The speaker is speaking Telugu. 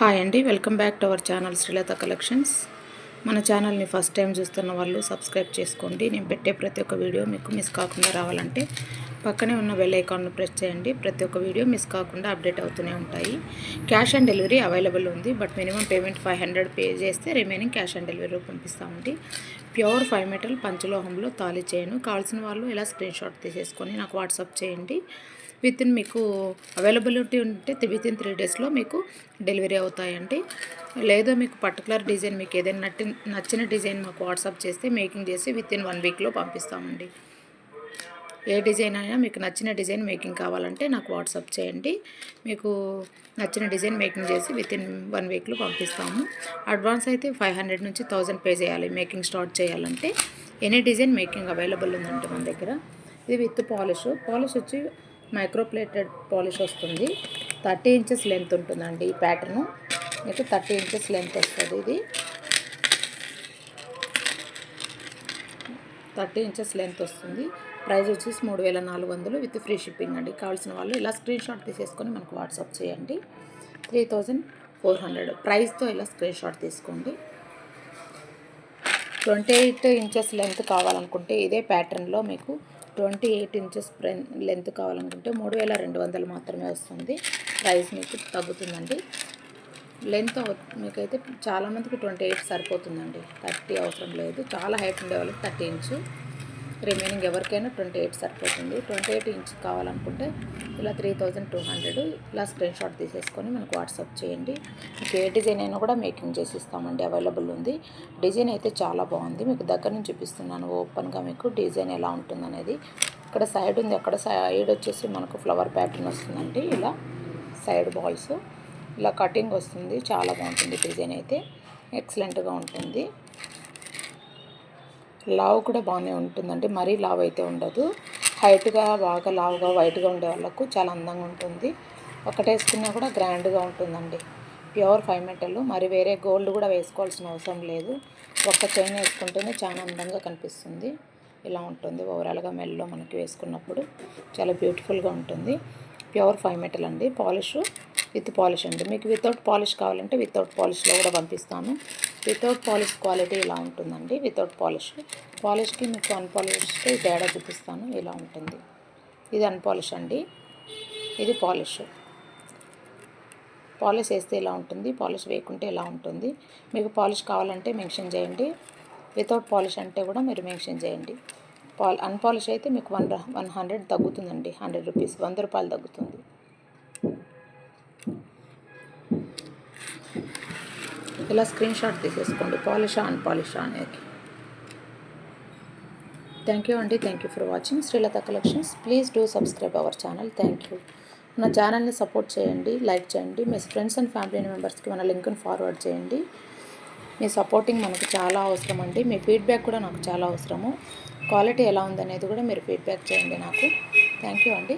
హాయ్ అండి welcome back to our channel Srilatha collections. మన ఛానల్ని ఫస్ట్ టైం చూస్తున్న వాళ్ళు సబ్స్క్రైబ్ చేసుకోండి. నేను పెట్టే ప్రతి ఒక్క వీడియో మీకు మిస్ కాకుండా రావాలంటే పక్కనే ఉన్న బెల్ ఐకాన్ను ప్రెస్ చేయండి. ప్రతి ఒక్క వీడియో మిస్ కాకుండా అప్డేట్ అవుతూనే ఉంటాయి. క్యాష్ ఆన్ డెలివరీ అవైలబుల్ ఉంది. But minimum payment five hundred pay చేస్తే రిమైనింగ్ క్యాష్ ఆన్ డెలివరీ పంపిస్తామండి ప్యూర్ ఫైవ్ మెటల్ పంచలోహంలో తాళి చేయను కావాల్సిన వాళ్ళు ఇలా స్క్రీన్ షాట్ తీసేసుకొని నాకు వాట్సాప్ చేయండి. విత్ ఇన్ మీకు అవైలబిలిటీ ఉంటే విత్ ఇన్ త్రీ డేస్లో మీకు డెలివరీ అవుతాయండి. లేదో మీకు పర్టికులర్ డిజైన్ మీకు ఏదైనా నట్టి నచ్చిన డిజైన్ మాకు వాట్సాప్ చేస్తే మేకింగ్ చేసి విత్ ఇన్ వన్ వీక్లో పంపిస్తామండి. ఏ డిజైన్ అయినా మీకు నచ్చిన డిజైన్ మేకింగ్ కావాలంటే నాకు వాట్సాప్ చేయండి. మీకు నచ్చిన డిజైన్ మేకింగ్ చేసి విత్ ఇన్ వన్ వీక్లో పంపిస్తాము. అడ్వాన్స్ అయితే ఫైవ్ హండ్రెడ్ నుంచి థౌజండ్ పే చేయాలి మేకింగ్ స్టార్ట్ చేయాలంటే. ఎనీ డిజైన్ మేకింగ్ అవైలబుల్ ఉందంటే మన దగ్గర. ఇది విత్ పాలిష్. పాలిష్ వచ్చి మైక్రోప్లేటెడ్ పాలిష్ వస్తుంది. థర్టీ ఇంచెస్ లెంత్ ఉంటుందండి ఈ ప్యాటర్న్. మీకు థర్టీ ఇంచెస్ లెంత్ వస్తుంది ఇది. థర్టీ ఇంచెస్ లెంత్ వస్తుంది. ప్రైస్ వచ్చేసి మూడు వేల నాలుగు వందలు విత్ ఫ్రీ షిప్పింగ్ అండి. కావాల్సిన వాళ్ళు ఇలా స్క్రీన్ షాట్ తీసేసుకొని మనకు వాట్సాప్ చేయండి. Three thousand four hundred. ప్రైస్తో ఇలా స్క్రీన్ షాట్ తీసుకోండి. ట్వంటీ ఎయిట్ ఇంచెస్ లెంత్ కావాలనుకుంటే ఇదే ప్యాటర్న్లో మీకు ట్వంటీ ఎయిట్ ఇంచెస్ లెంత్ కావాలనుకుంటే మూడు వేల రెండు వందలు మాత్రమే వస్తుంది. ప్రైస్ మీకు తగ్గుతుందండి. లెంత్ మీకైతే చాలామందికి ట్వంటీ ఎయిట్ సరిపోతుందండి. థర్టీ అవసరం లేదు. చాలా హైట్ ఉండే వాళ్ళకి థర్టీ ఇంచు. రిమైనింగ్ ఎవరికైనా ట్వంటీ ఎయిట్ సరిపోతుంది. ట్వంటీ ఎయిట్ ఇంచ్ కావాలనుకుంటే ఇలా త్రీ థౌజండ్ టూ హండ్రెడ్ ఇలా స్క్రీన్ షాట్ తీసేసుకొని మనకు వాట్సాప్ చేయండి. మీకు ఏ డిజైన్ అయినా కూడా మేకింగ్ చేసి ఇస్తామండి అవైలబుల్ ఉంది. డిజైన్ అయితే చాలా బాగుంది. మీకు దగ్గర నుంచి చూపిస్తున్నాను ఓపెన్గా మీకు డిజైన్ ఎలా ఉంటుందనేది. ఇక్కడ సైడ్ ఉంది అక్కడ సైడ్ వచ్చేసి మనకు ఫ్లవర్ ప్యాటర్న్ వస్తుందండి. ఇలా సైడ్ బాల్స్ ఇలా కటింగ్ వస్తుంది. చాలా బాగుంటుంది డిజైన్ అయితే. ఎక్సలెంట్గా ఉంటుంది. లావ్ కూడా బాగానే ఉంటుందండి. మరీ లావ్ అయితే ఉండదు. హైట్గా బాగా లావుగా వైట్గా ఉండే వాళ్ళకు చాలా అందంగా ఉంటుంది. ఒకటేసుకున్నా కూడా గ్రాండ్గా ఉంటుందండి. Pure five metal. మరి వేరే గోల్డ్ కూడా వేసుకోవాల్సిన అవసరం లేదు. ఒక్క చైన్ వేసుకుంటేనే చాలా అందంగా కనిపిస్తుంది. ఇలా ఉంటుంది. ఓవరాల్గా మెల్లో మనకి వేసుకున్నప్పుడు చాలా బ్యూటిఫుల్గా ఉంటుంది. ప్యూర్ ఫైవ్ మెటల్ అండి. పాలిష్ విత్ పాలిష్ అండి. మీకు వితౌట్ పాలిష్ కావాలంటే వితౌట్ పాలిష్లో కూడా పంపిస్తాను. వితౌట్ పాలిష్ క్వాలిటీ ఇలా ఉంటుందండి. Without polish. పాలిష్కి మీకు అన్పాలిష్కి తేడా చూపిస్తాను. ఇలా ఉంటుంది. ఇది అన్పాలిష్ అండి. ఇది పాలిష్. పాలిష్ వేస్తే ఇలా ఉంటుంది. పాలిష్ వేయకుంటే ఇలా ఉంటుంది. మీకు పాలిష్ కావాలంటే మెన్షన్ చేయండి. వితౌట్ పాలిష్ అంటే కూడా మీరు మెన్షన్ చేయండి. పాల్ అన్పాలిష్ అయితే మీకు one one hundred తగ్గుతుందండి. Hundred rupees. వంద రూపాయలు తగ్గుతుంది. ఇలా స్క్రీన్ షాట్ తీసేసుకోండి. పాలిషా అన్పాలిషా అనేది థ్యాంక్ యూ అండి. Thank you for watching Srilatha collections please do subscribe our channel thank you నా ఛానల్ని సపోర్ట్ చేయండి లైక్ చేయండి. మీ ఫ్రెండ్స్ అండ్ ఫ్యామిలీ మెంబర్స్కి మన లింక్ని ఫార్వర్డ్ చేయండి. మీ సపోర్టింగ్ మనకు చాలా అవసరం అండి. మీ ఫీడ్బ్యాక్ కూడా నాకు చాలా అవసరము. క్వాలిటీ ఎలా ఉందనేది కూడా మీరు ఫీడ్బ్యాక్ చేయండి నాకు. థ్యాంక్ యూ అండి.